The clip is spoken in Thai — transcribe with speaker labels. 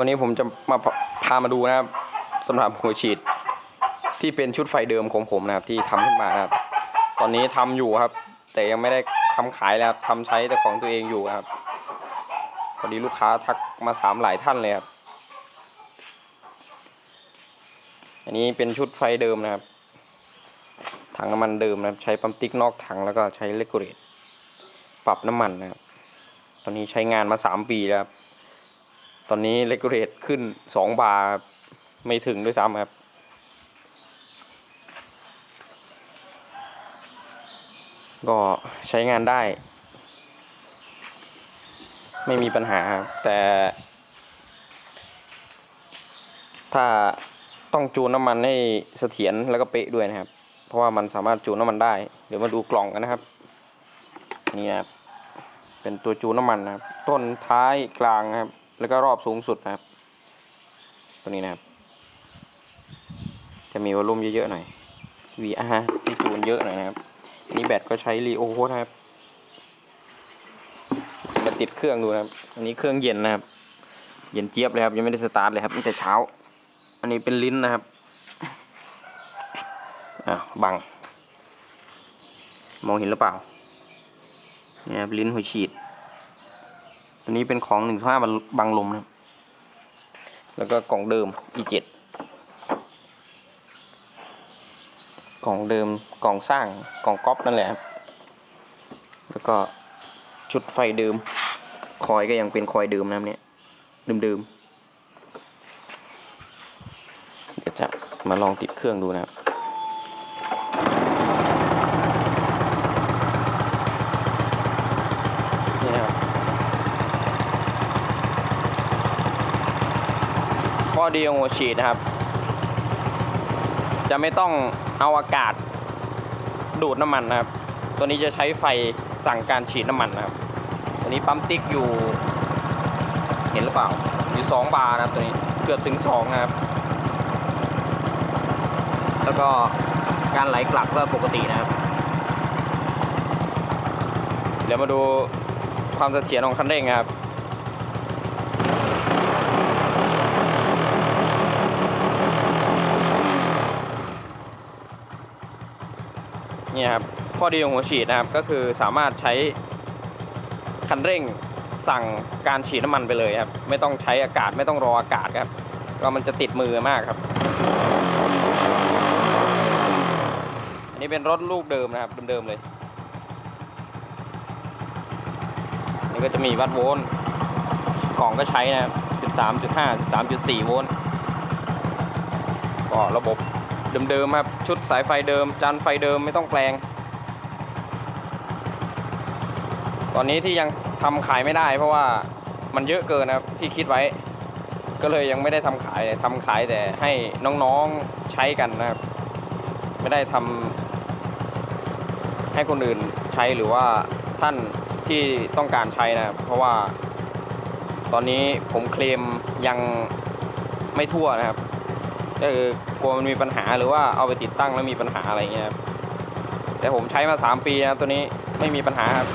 Speaker 1: วันนี้ผมจะมาพาพามาดูนะครับสำหรับหัวฉีด ที่เป็นชุดไฟเดิมของผมนะครับที่ทำขึ้นมานะครับ ตอนนี้ทำอยู่ครับ แต่ยังไม่ได้ทำขายแล้วครับทำใช้แต่ของตัวเองอยู่ครับพอดีลูกค้าทักมาถามหลายท่านเลยครับอันนี้เป็นชุดไฟเดิมนะครับ ถังน้ำมันเดิมนะครับ ใช้ปั๊มติ๊กนอกถังแล้วก็ใช้เลกูเรตปรับน้ำมันนะครับ ตอนนี้ใช้งานมาสามปีแล้วครับ ตอนนี้เลกูเรตขึ้นสองบาร์ไม่ถึงด้วยซ้ำครับ ก็ใช้งานได้ ไม่มีปัญหาครับ แต่ ถ้าต้องจูนน้ำมันให้เสถียรแล้วก็เป๊ะด้วยนะครับ เพราะว่ามันสามารถจูนน้ำมันได้ เดี๋ยวมาดูกล่องกันนะครับ นี่นะครับ เป็นตัวจูนน้ำมันนะครับ ต้นท้ายกลางครับ แล้วก็รอบสูงสุดนะครับ ตัวนี้นะครับ จะมีวอลลุ่มเยอะๆหน่อย VR ที่จูนเยอะหน่อยนะครับอันนี้แบตก็ใช้รีโอนะครับมาติดเครื่องดูนะครับ อันนี้เครื่องเย็นนะครับ เย็นเจี๊ยบเลยครับ ยังไม่ได้สตาร์ทเลยครับตั้งแต่เช้า อันนี้เป็นลิ้นนะครับอะบัง มองเห็นหรือเปล่านี่ครับลิ้นหัวฉีด ตัวนี้เป็นของหนึ่งห้าบังลมนะแล้วก็กล่องเดิม E7 กล่องเดิมกล่องสร้างกล่องก๊อปนั่นแหละครับแล้วก็ชุดไฟเดิม คอยก็ยังเป็นคอยเดิมนะครับเนี่ยเดิมๆเดี๋ยวจะมาลองติดเครื่องดูนะครับ นี่นะครับ ข้อดีของหัวฉีดนะครับ จะไม่ต้องเอาอากาศดูดน้ำมันนะครับ ตัวนี้จะใช้ไฟสั่งการฉีดน้ำมันนะครับ ตัวนี้ปั๊มติ๊กอยู่ เห็นหรือเปล่า อยู่สองบาร์นะครับตัวนี้เกือบถึงสองนะครับ แล้วก็การไหลกลับก็ปกตินะครับเดี๋ยวมาดูความเสถียรของคันเร่งครับ เนี่ยครับข้อดีของหัวฉีดนะครับก็คือสามารถใช้คันเร่งสั่งการฉีดน้ำมันไปเลยครับ ไม่ต้องใช้อากาศไม่ต้องรออากาศครับ ก็มันจะติดมือมากครับ อันนี้เป็นรถลูกเดิมนะครับเดิมๆเลยนี่ก็จะมีวัดโวลต์กล่องก็ใช้นะครับ13.5 13.4 โวลต์ก็ระบบ เดิมๆครับ ชุดสายไฟเดิม จานไฟเดิมไม่ต้องแปลง ตอนนี้ที่ยังทำขายไม่ได้ เพราะว่ามันเยอะเกินนะครับที่คิดไว้ ก็เลยยังไม่ได้ทำขายทำขายแต่ให้น้องๆใช้กันนะครับ ไม่ได้ทำให้คนอื่นใช้หรือว่าท่านที่ต้องการใช้นะครับ เพราะว่าตอนนี้ผมเคลมยังไม่ทั่วนะครับ ก็คือกลัวมันมีปัญหาหรือว่าเอาไปติดตั้งแล้วมีปัญหาอะไรเงี้ยครับแต่ผมใช้มา 3 ปีนะตัวนี้ไม่มีปัญหาครับ